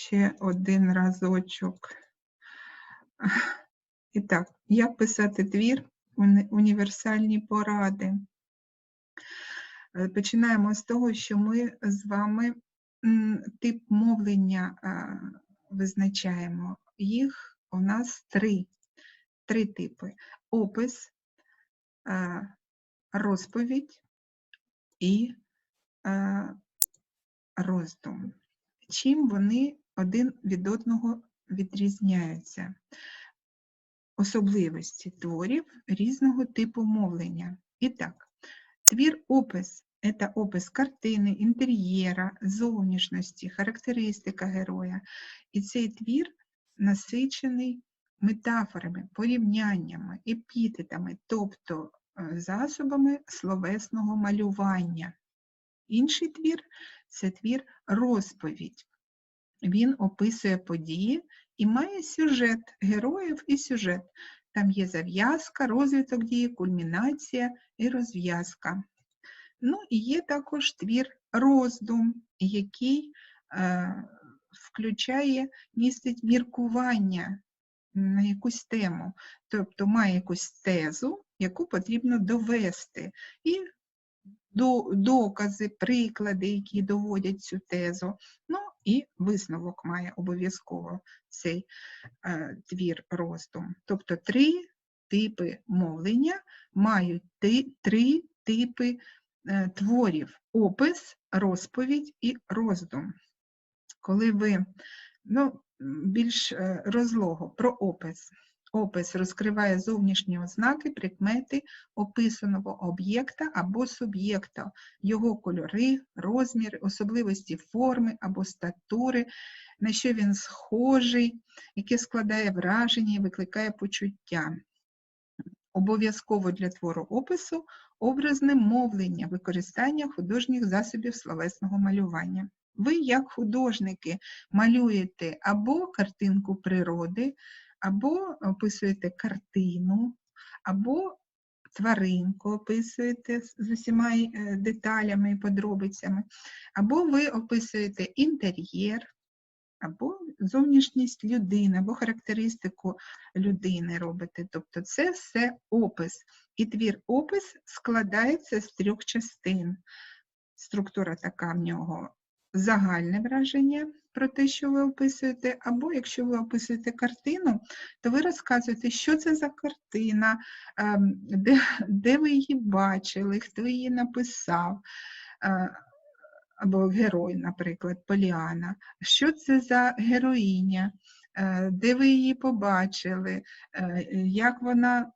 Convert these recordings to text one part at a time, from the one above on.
ще один разочок. І так, як писати твір Уні- універсальні поради. Е, Починаємо з того, що ми з вами тип мовлення е, визначаємо. Їх у нас три, три типи: опис, е, розповідь і роздум. Чим вони один від одного відрізняються? Особливості творів різного типу мовлення. І так, твір опис це опис картини, інтер'єра, зовнішності, характеристика героя. І цей твір насичений метафорами, порівняннями, епітетами, тобто е, засобами словесного малювання. Інший твір це твір розповідь. Він описує події і має сюжет героїв і сюжет. Там є зав'язка, розвиток дії, кульмінація і розв'язка. Ну і є також твір роздум, який е, включає, містить міркування на якусь тему, тобто має якусь тезу, яку потрібно довести. І докази, приклади, які доводять цю тезу. Ну і висновок має обов'язково цей е, твір роздум. Тобто три типи мовлення мають три типи е, творів: опис, розповідь і роздум. Коли ви ну, більш е, розлого про опис. Опис розкриває зовнішні ознаки, прикмети описаного об'єкта або суб'єкта, його кольори, розміри, особливості форми або статури, на що він схожий, яке складає враження і викликає почуття. Обов'язково для твору опису образне мовлення, використання художніх засобів словесного малювання. Ви, як художники, малюєте або картинку природи, або описуєте картину, або тваринку описуєте з усіма е, деталями і подробицями, або ви описуєте інтер'єр, або зовнішність людини, або характеристику людини робите. Тобто це все опис. І твір опис складається з трьох частин. Структура така в нього загальне враження про те, що ви описуєте, або якщо ви описуєте картину, то ви розказуєте, що це за картина, ем, де, де ви її бачили, хто її написав, е, або герой, наприклад, Поліана. Що це за героїня, е, де ви її побачили, е, як вона,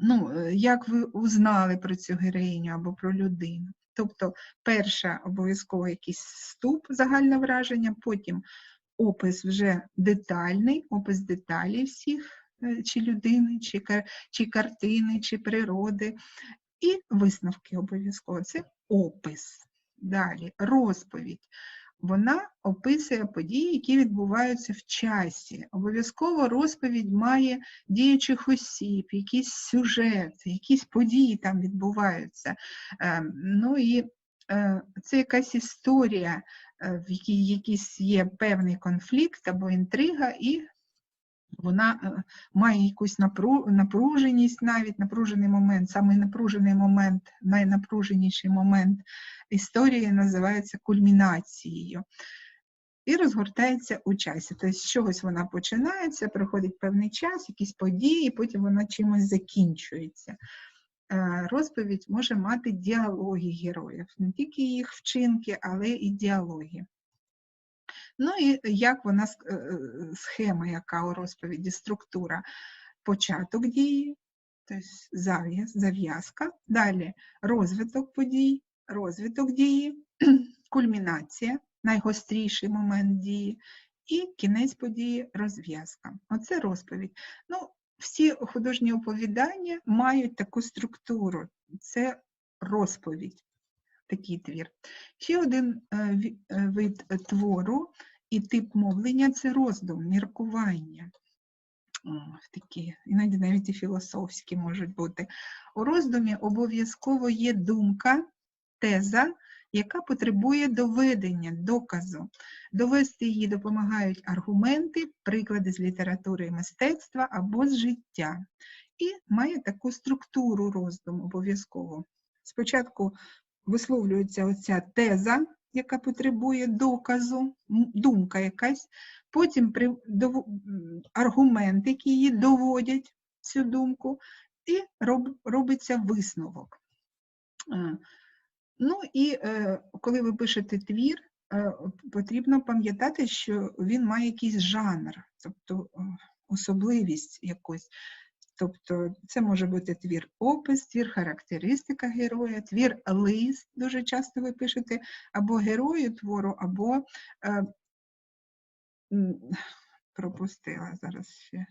ну, як ви узнали про цю героїню або про людину. Тобто, перша обов'язково якийсь вступ, загальне враження, потім опис вже детальний, опис деталей всіх, е, чи людини, чи, чи картини, чи природи, і висновки обов'язково. Це опис. Далі розповідь. Вона описує події, які відбуваються в часі. Обов'язково розповідь має діючих осіб, якийсь сюжет, якісь події там відбуваються. Ем, Ну і е, це якась історія, е, в якій якийсь є певний конфлікт або інтрига, і вона е, має якусь напру- напруженість, навіть напружений момент, самий напружений момент, найнапруженіший момент історії називається кульмінацією. І розгортається у часі. Тобто з чогось вона починається, проходить певний час, якісь події, потім вона чимось закінчується. Е, Розповідь може мати діалоги героїв, не тільки їх вчинки, але і діалоги. Ну і як вона, е, е, схема, яка у розповіді, структура, початок дії, тобто зав'яз, зав'язка, далі розвиток подій, розвиток дії, кульмінація, найгостріший момент дії, і кінець події розв'язка. Оце розповідь. Ну, всі художні оповідання мають таку структуру. Це розповідь, такий твір. Ще один е, е, вид е, твору і тип мовлення це роздум, міркування. Такі, іноді навіть і філософські можуть бути. У роздумі обов'язково є думка, теза яка потребує доведення, доказу. Довести її допомагають аргументи, приклади з літератури і мистецтва або з життя. І має таку структуру роздуму обов'язково. Спочатку висловлюється оця теза, яка потребує доказу, думка якась, потім аргументи, які її доводять цю думку, і роб, робиться висновок. Ну і е, коли ви пишете твір, е, потрібно пам'ятати, що він має якийсь жанр, тобто особливість якусь. Тобто це може бути твір опис, твір характеристика героя, твір лист, дуже часто ви пишете або герою твору, або е, пропустила зараз ще.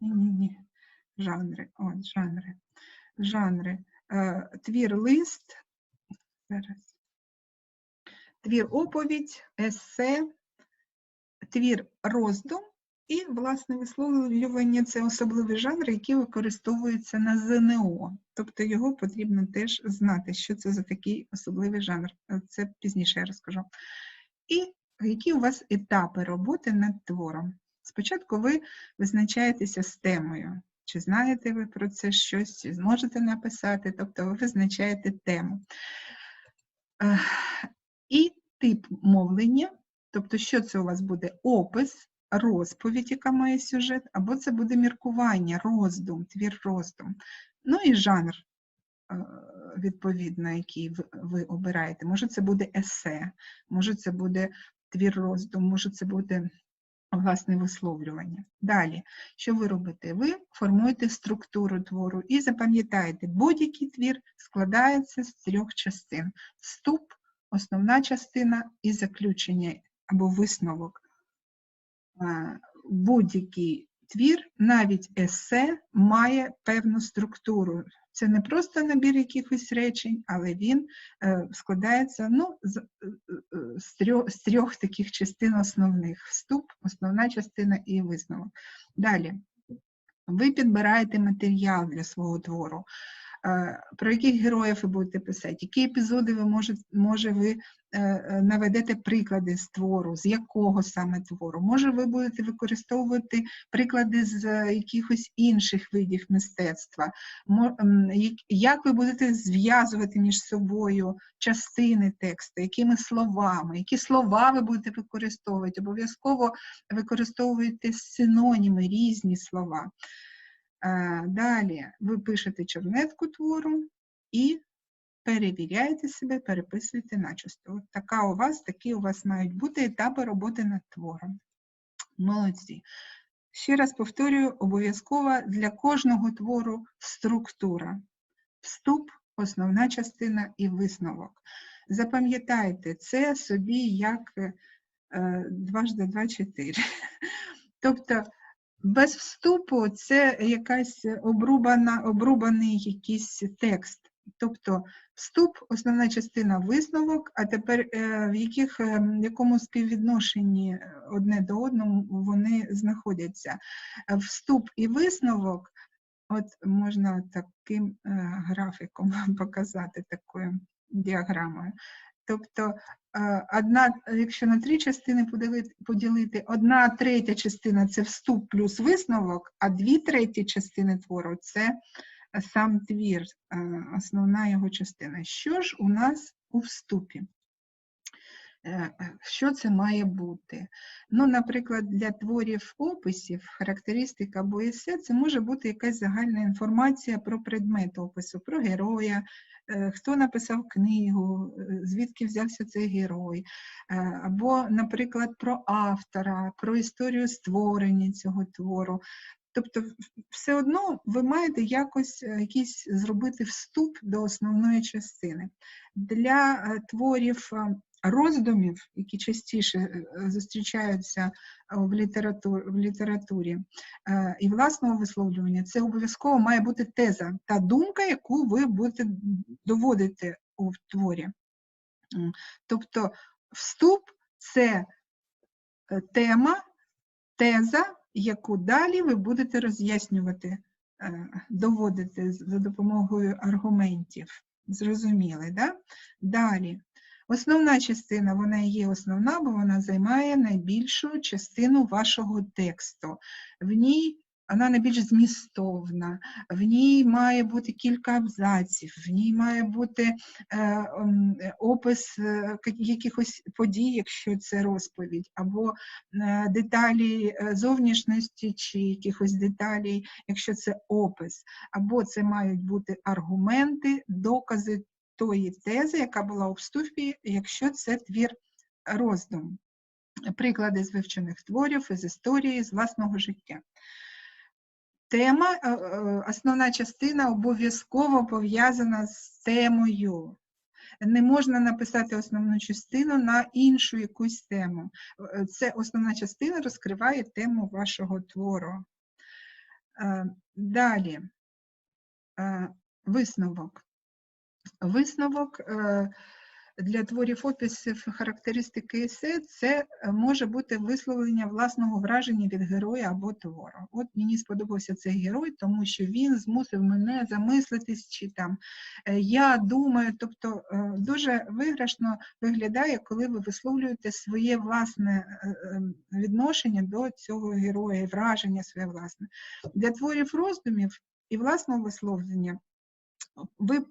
Ні-ні-ні. Жанри, от, жанри. Жанри. Е, твір лист, зараз. Твір оповідь, есе, твір роздум і, власне, висловлювання це особливий жанр, який використовується на ЗНО. Тобто його потрібно теж знати, що це за такий особливий жанр. Це пізніше я розкажу. І які у вас етапи роботи над твором? Спочатку ви визначаєтеся з темою. Чи знаєте ви про це щось, чи зможете написати, тобто ви визначаєте тему. І тип мовлення, тобто, що це у вас буде опис, розповідь, яка має сюжет, або це буде міркування, роздум, твір роздум. Ну і жанр, е, відповідно, який ви- ви обираєте. Може, це буде есе, може, це буде твір роздум, може, це буде власне висловлювання. Далі, що ви робите? Ви формуєте структуру твору і запам'ятаєте, будь-який твір складається з трьох частин: вступ, основна частина і заключення або висновок. Будь-який твір, навіть есе, має певну структуру. Це не просто набір якихось речень, але він е, складається ну, е, е, з, трьох, з трьох таких частин основних: вступ, основна частина і висновок. Далі. Ви підбираєте матеріал для свого твору. Про яких героїв ви будете писати, які епізоди ви може, може ви е, е, наведете приклади з твору, з якого саме твору. Може, ви будете використовувати приклади з е, якихось інших видів мистецтва. Як- ви будете зв'язувати між собою частини тексту, якими словами, які слова ви будете використовувати. Обов'язково використовуйте синоніми, різні слова. Далі ви пишете чернетку твору і перевіряєте себе, переписуєте начисто. От така у вас, такі у вас мають бути етапи роботи над твором. Молодці. Ще раз повторюю, обов'язкова для кожного твору структура. Вступ, основна частина і висновок. Запам'ятайте це собі як е, дважди два чотири. Тобто без вступу це якась обрубана, обрубаний якийсь текст. Тобто вступ, основна частина висновок, а тепер е, в яких, е, в якому співвідношенні одне до одного вони знаходяться. Е, Вступ і висновок, от можна таким е, графіком показати, такою діаграмою. Тобто е, одна, якщо на три частини поділити, поділити, одна третя частина це вступ плюс висновок, а дві треті частини твору це сам твір, е, основна його частина. Що ж у нас у вступі? Е, е, Що це має бути? Ну, наприклад, для творів описів, характеристик або есе, це може бути якась загальна інформація про предмет опису, про героя, е, хто написав книгу, звідки взявся цей герой, або, наприклад, про автора, про історію створення цього твору. Тобто, все одно ви маєте якось якийсь зробити вступ до основної частини. Для творів роздумів, які частіше е, зустрічаються е, в, літератур, в літературі, е, і власного висловлювання, це обов'язково має бути теза, та думка, яку ви будете доводити у творі. Тобто вступ це е, тема, теза, яку далі ви будете роз'яснювати, е, доводити за допомогою аргументів. Зрозуміли, да? Далі. Основна частина, вона і є основна, бо вона займає найбільшу частину вашого тексту. В ній вона найбільш змістовна, в ній має бути кілька абзаців, в ній має бути е, е, опис е, якихось подій, якщо це розповідь, або е, деталі е, зовнішності чи якихось деталей, якщо це опис, або це мають бути аргументи, докази тої тези, яка була у вступі, якщо це твір роздум. Приклади з вивчених творів, із історії, з власного життя. Тема, е, е, основна частина обов'язково пов'язана з темою. Не можна написати основну частину на іншу якусь тему. Це основна частина розкриває тему вашого твору. Е, Далі висновок. Висновок е, для творів описів характеристики есе це може бути висловлення власного враження від героя або твору. От мені сподобався цей герой, тому що він змусив мене замислитись, чи там е, я думаю, тобто е, дуже виграшно виглядає, коли ви висловлюєте своє власне відношення до цього героя, враження своє власне. Для творів роздумів і власного висловлення ви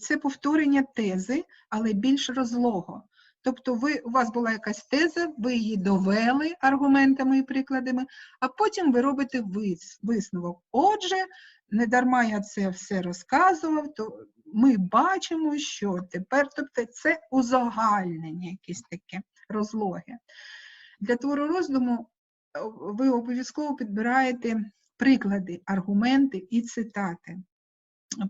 це повторення тези, але більш розлого. Тобто ви, у вас була якась теза, ви її довели аргументами і прикладами, а потім ви робите вис- висновок. Отже, не дарма я це все розказував, то ми бачимо, що тепер, тобто це узагальнення якесь таке розлоге. Для твору роздуму е, ви обов'язково підбираєте приклади, аргументи і цитати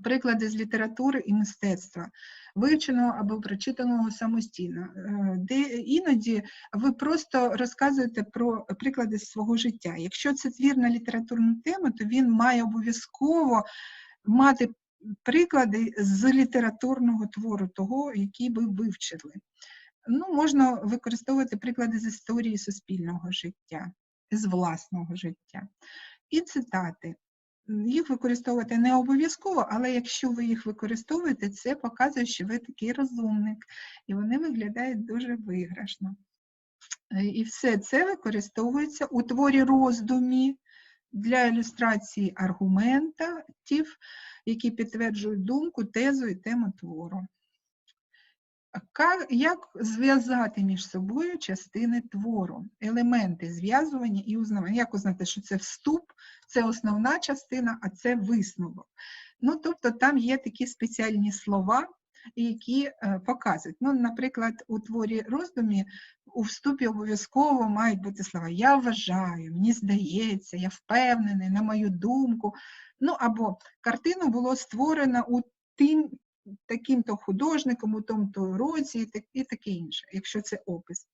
приклади з літератури і мистецтва, вивченого або прочитаного самостійно, е, де іноді ви просто розказуєте про приклади з свого життя. Якщо це твір на літературну тему, то він має обов'язково мати приклади з літературного твору, того, який ви вивчили. Ну, можна використовувати приклади з історії суспільного життя, з власного життя. І цитати. Їх використовувати не обов'язково, але якщо ви їх використовуєте, це показує, що ви такий розумник, і вони виглядають дуже виграшно. Е, І все це використовується у творі роздумі для ілюстрації аргументів, які підтверджують думку, тезу і тему твору. Як зв'язати між собою частини твору, елементи зв'язування і узнавання? Як узнати, що це вступ, це основна частина, а це висновок? Ну, тобто там є такі спеціальні слова, які е, показують. Ну, наприклад, у творі роздумі у вступі обов'язково мають бути слова Я вважаю, мені здається, я впевнений, на мою думку. Ну або картину було створено у тим таким-то художником у тому-то році і так- і таке інше, якщо це опис.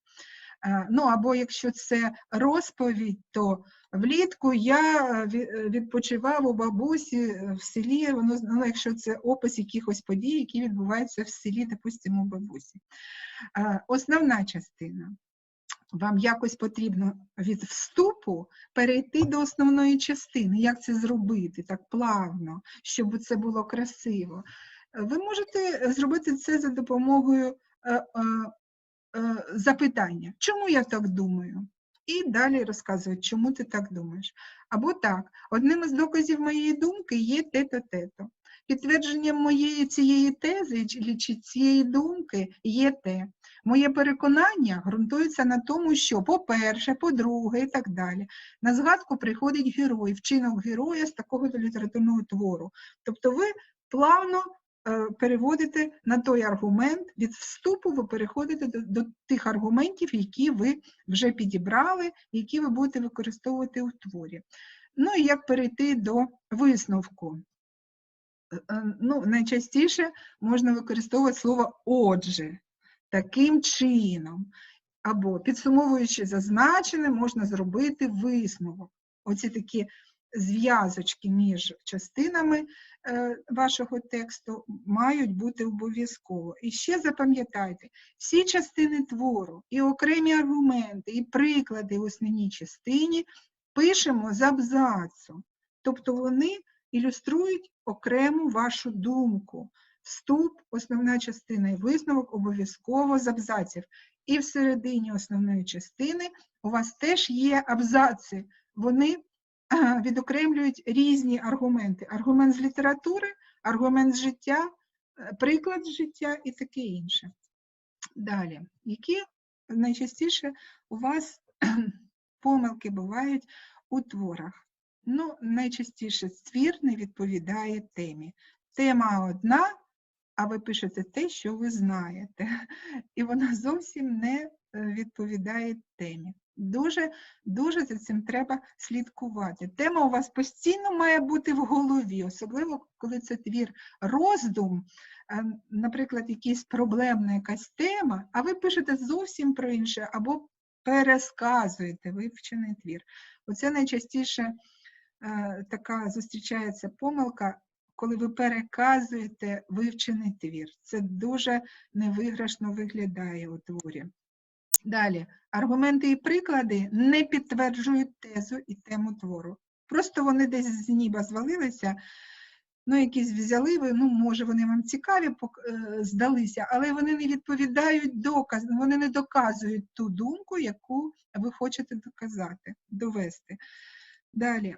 Е, Ну або якщо це розповідь, то влітку я е, е, відпочивав у бабусі в селі, воно, ну, якщо це опис якихось подій, які відбуваються в селі, допустимо, у бабусі. Основна частина. Вам якось потрібно від вступу перейти до основної частини. Як це зробити так плавно, щоб це було красиво? Е, Ви можете зробити це за допомогою е, е, е, запитання, чому я так думаю? І далі розказують, чому ти так думаєш. Або так, одним із доказів моєї думки є те-то, те-то. Підтвердженням моєї цієї тези чи цієї думки є те. Моє переконання ґрунтується на тому, що, по-перше, по-друге, і так далі. На згадку приходить герой, вчинок героя з такого літературного твору. Тобто ви плавно е, переводите на той аргумент, від вступу ви переходите до, до тих аргументів, які ви вже підібрали, які ви будете використовувати у творі. Ну і як перейти до висновку? Е, е, Ну, найчастіше можна використовувати слово отже, таким чином. Або підсумовуючи зазначене, можна зробити висновок. Оці такі зв'язочки між частинами е, вашого тексту мають бути обов'язково. І ще запам'ятайте, всі частини твору, і окремі аргументи, і приклади в основній частині пишемо з абзацу. Тобто вони ілюструють окрему вашу думку. вступ, основна частина і висновок обов'язково з абзаців. І всередині основної частини у вас теж є абзаци. Вони відокремлюють різні аргументи. Аргумент з літератури, аргумент з життя, е, приклад з життя і таке інше. Далі, які найчастіше у вас помилки бувають у творах? Ну, найчастіше твір не відповідає темі. Тема одна, а ви пишете те, що ви знаєте, і вона зовсім не е, відповідає темі. Дуже, дуже за цим треба слідкувати. Тема у вас постійно має бути в голові, особливо коли це твір роздум, е, наприклад, якась проблемна якась тема, а ви пишете зовсім про інше, або пересказуєте вивчений твір. Оце найчастіше е, така зустрічається помилка, коли ви переказуєте вивчений твір. Це дуже невиграшно виглядає у творі. Далі, аргументи і приклади не підтверджують тезу і тему твору. Просто вони десь з ніба звалилися, ну, якісь взяли, ви, ну, може, вони вам цікаві е, здалися, але вони не відповідають доказ, вони не доказують ту думку, яку ви хочете доказати, довести. Далі.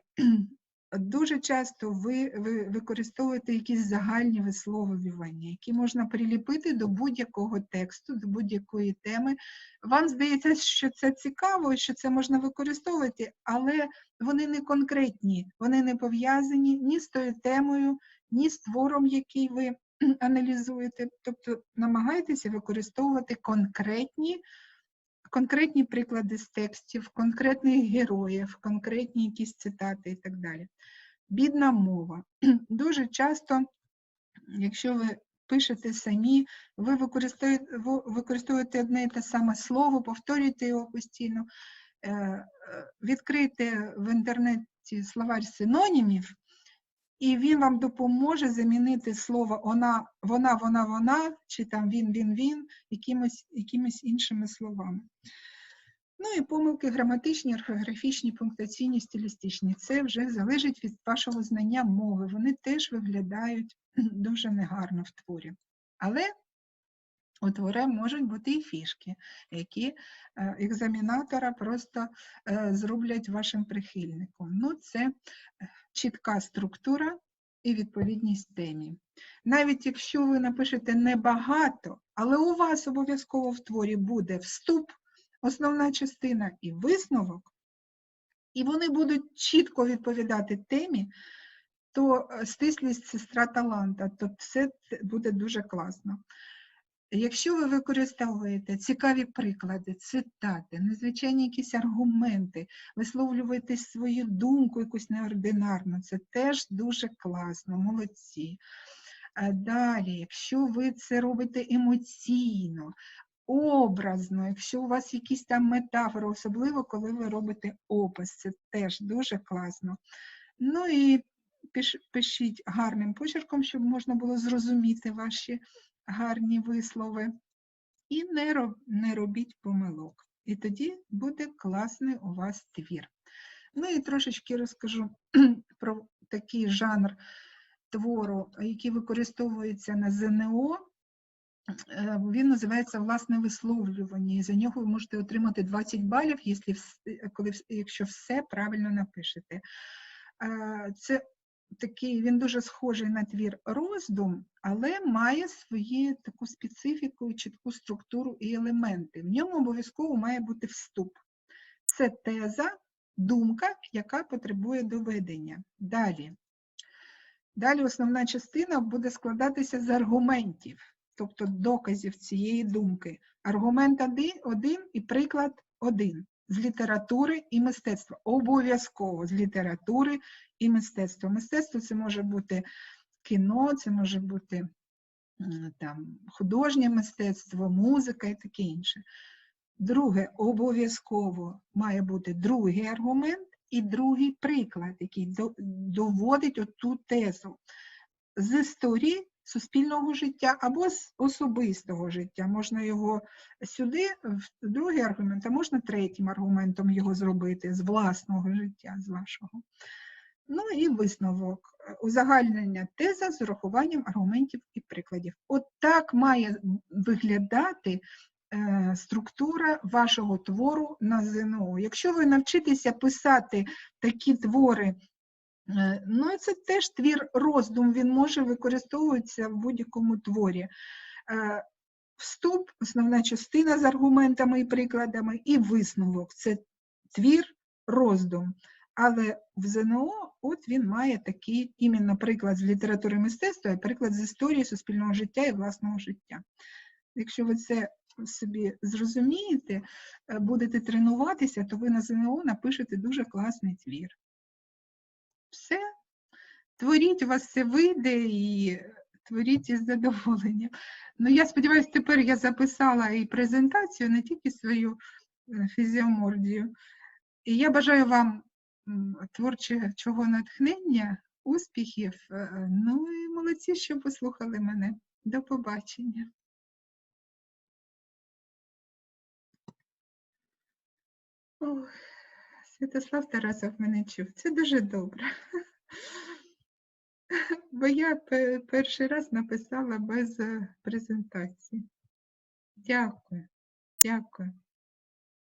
Дуже часто ви, ви використовуєте якісь загальні висловлювання, які можна приліпити до будь-якого тексту, до будь-якої теми. Вам здається, що це цікаво, що це можна використовувати, але вони не конкретні, вони не пов'язані ні з тою темою, ні з твором, який ви аналізуєте. Тобто намагайтеся використовувати конкретні конкретні приклади з текстів, конкретних героїв, конкретні якісь цитати і так далі. Бідна мова. Дуже часто, якщо ви пишете самі, ви використовуєте, одне і те саме слово, повторюєте його постійно, е, е, відкрийте в інтернеті словарь синонімів, і він вам допоможе замінити слово вона, вона, вона, вона, чи там він, він, він, якимось, якимись іншими словами. Ну і помилки граматичні, орфографічні, пунктаційні, стилістичні. Це вже залежить від вашого знання мови. Вони теж виглядають дуже негарно в творі. Але у творі можуть бути і фішки, які е, екзамінатора просто е, зроблять вашим прихильником. Ну, це е, чітка структура і відповідність темі. Навіть якщо ви напишете небагато, але у вас обов'язково в творі буде вступ, основна частина і висновок, і вони будуть чітко відповідати темі, то стислість сестра таланта, то все буде дуже класно. Якщо ви використовуєте цікаві приклади, цитати, незвичайні якісь аргументи, висловлюєте свою думку якусь неординарну, це теж дуже класно, молодці. Далі, якщо ви це робите емоційно, образно, якщо у вас якісь там метафори, особливо коли ви робите опис, це теж дуже класно. Ну і пишіть гарним почерком, щоб можна було зрозуміти ваші гарні вислови. І не, роб, не робіть помилок. І тоді буде класний у вас твір. Ну і трошечки розкажу про такий жанр твору, який використовується на ЗНО. Е, Він називається власне висловлювання, і за нього ви можете отримати 20 балів, якщо все правильно напишете. Е, Це такий, він дуже схожий на твір роздум, але має свою таку специфіку, чітку структуру і елементи. В ньому обов'язково має бути вступ. Це теза, думка, яка потребує доведення. Далі. Далі основна частина буде складатися з аргументів, тобто доказів цієї думки. Аргумент один і приклад один з літератури і мистецтва. Обов'язково з літератури і мистецтва. Мистецтво це може бути кіно, це може бути там, художнє мистецтво, музика і таке інше. Друге, обов'язково має бути другий аргумент і другий приклад, який доводить оту тезу з історії суспільного життя або з особистого життя. Можна його сюди, в другий аргумент, а можна третім аргументом його зробити з власного життя, з вашого. Ну і висновок. Узагальнення теза з урахуванням аргументів і прикладів. От так має виглядати е, структура вашого твору на ЗНО. Якщо ви навчитеся писати такі твори, е, ну це теж твір роздум, він може використовуватися в будь-якому творі. Е, Вступ, основна частина з аргументами і прикладами, і висновок це твір роздум. Але в ЗНО от він має такий іменно приклад з літератури мистецтва і приклад з історії суспільного життя і власного життя. Якщо ви це собі зрозумієте, е, будете тренуватися, то ви на ЗНО напишете дуже класний твір. Все. Творіть, у вас все вийде і творіть із задоволенням. Ну, я сподіваюся, тепер я записала і презентацію, не тільки свою е, фізіомордію. І я бажаю вам творчого натхнення, успіхів. е, Ну і молодці, що послухали мене. До побачення. Ох, Святослав Тарасов мене чув. Це дуже добре. Бо я перший раз написала без е, презентації. Дякую, дякую.